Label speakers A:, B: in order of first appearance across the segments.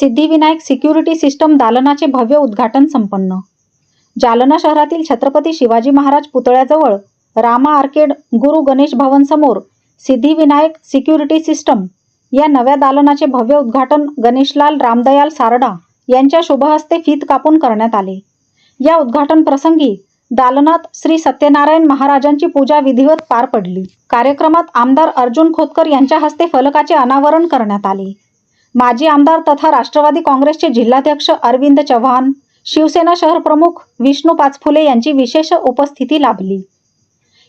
A: Siddhivinayak security system दालनाचे भव्य उद्घाटन संपन्न. जालना शहरातील छत्रपती शिवाजी महाराज पुतळ्याजवळ रामा आर्केड गुरु गणेश भवन समोर सिद्धिविनायक सिक्युरिटी सिस्टम या नव्या दालनाचे भव्य उद्घाटन गणेशलाल रामदयाल सारडा यांच्या शुभहस्ते फीत कापून करण्यात आले. या उद्घाटन प्रसंगी दालनात श्री सत्यनारायण महाराजांची पूजा विधिवत पार पडली. कार्यक्रमात आमदार अर्जुन खोतकर यांच्या हस्ते फलकाचे अनावरण करण्यात आले. माजी आमदार तथा राष्ट्रवादी काँग्रेसचे जिल्हाध्यक्ष अरविंद चव्हाण शिवसेना शहर प्रमुख विष्णू पाचफुले यांची विशेष उपस्थिती लाभली.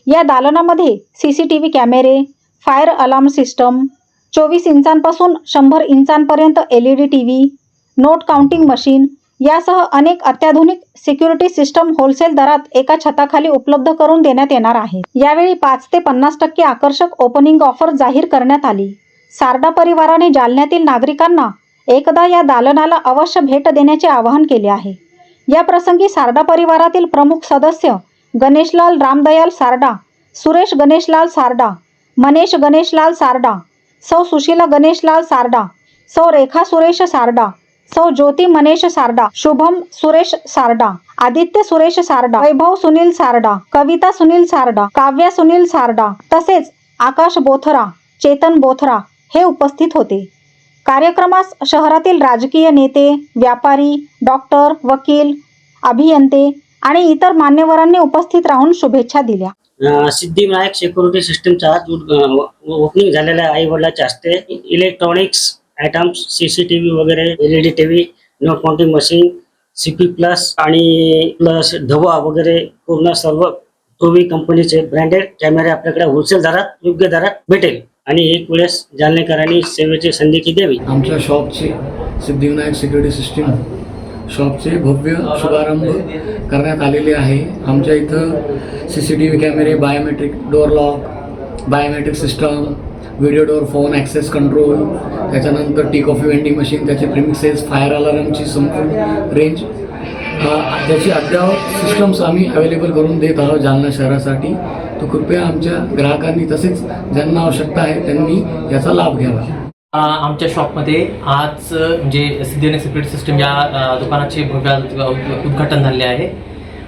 A: या दालनामध्ये सी सी टी व्ही कॅमेरे फायर अलार्म सिस्टम चोवीस इंचांपासून शंभर इंचांपर्यंत L E D T V note counting machine यासह अनेक अत्याधुनिक सिक्युरिटी सिस्टम होलसेल दरात एका छताखाली उपलब्ध करून देण्यात येणार आहे. यावेळी पाच ते पन्नास टक्के आकर्षक ओपनिंग ऑफर जाहीर करण्यात आली. सारडा परिवाराने जालन्यातील नागरिकांना एकदा या दालनाला अवश्य भेट देण्याचे आवाहन केले आहे. या प्रसंगी सारडा परिवारातील प्रमुख सदस्य गणेशलाल रामदयाल सारडा सुरेश गणेशलाल सारडा मनेश गणेशलाल सारडा सौ सुशीला गणेशलाल सारडा सौ रेखा सुरेश सारडा सौ ज्योती मनेश सारडा शुभम सुरेश सारडा आदित्य सुरेश सारडा वैभव सुनील सारडा कविता सुनील सारडा काव्या सुनील सारडा तसेच आकाश बोथरा चेतन बोथरा हे उपस्थित होते. कार्यक्रमास शहरातील राजकीय नेते व्यापारी डॉक्टर वकील अभियंते आणि इतर मान्यवरांनी उपस्थित राहून शुभेच्छा दिल्या.
B: अं, सिद्धिविनायक सिक्युरिटी सिस्टमचा आज ओपनिंग झालेल्या आई वडिलाच्या असते इलेक्ट्रॉनिक्स आयटम्स सीसीटीव्ही वगैरे LED TV no counting machine CP plus आणि प्लस धवा वगैरे पूर्ण सर्व टोवी कंपनीचे ब्रँडेड कॅमेरे आपल्याकडे होलसेल दरात योग्य दरात भेटेल. आणि एक वेळेस जालनेकरांनी सेवेची संधी द्यावी.
C: आमच्या शॉपचे सिद्धिविनायक सिक्युरिटी सिस्टीम शॉपचे भव्य शुभारंभ करण्यात आलेले आहे. आमच्या इथं सी सी टी व्ही कॅमेरे biometric door lock biometric system video door phone access control त्याच्यानंतर टी कॉफी वेंडिंग मशीन त्याचे प्रिमिक्सेस फायर अलार्मची संपूर्ण रेंज त्याची अद्ययावत सिस्टम्स आम्ही अवेलेबल करून देत आहोत जालना शहरासाठी तर कृपया आमच्या ग्राहकांनी तसेच ज्यांना आवश्यकता आहे त्यांनी याचा लाभ घ्यावा.
D: आमच्या शॉपमध्ये आज म्हणजे सिद्धिने सिक्रेट सिस्टम या दुकानाचे भव्य उद्घाटन झाले आहे.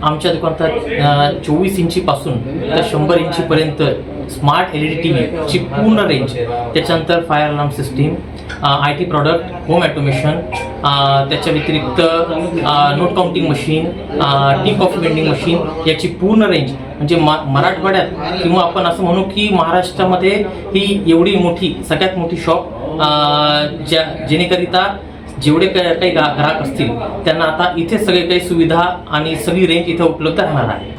D: आमच्या दुकानात चोवीस इंचीपासून तर शंभर इंचीपर्यंत smart L E D T व्हीची पूर्ण रेंज त्याच्यानंतर fire alarm system I T product home automation त्याच्या व्यतिरिक्त note counting machine tea coffee vending machine याची पूर्ण रेंज म्हणजे मा मराठवाड्यात किंवा आपण असं म्हणू की महाराष्ट्रामध्ये ही एवढी मोठी सगळ्यात मोठी शॉप ज्या जेणेकरिता जेवढे काही काही ग्राहक असतील त्यांना आता इथे सगळे काही सुविधा आणि सगळी रेंज इथे उपलब्ध राहणार आहे.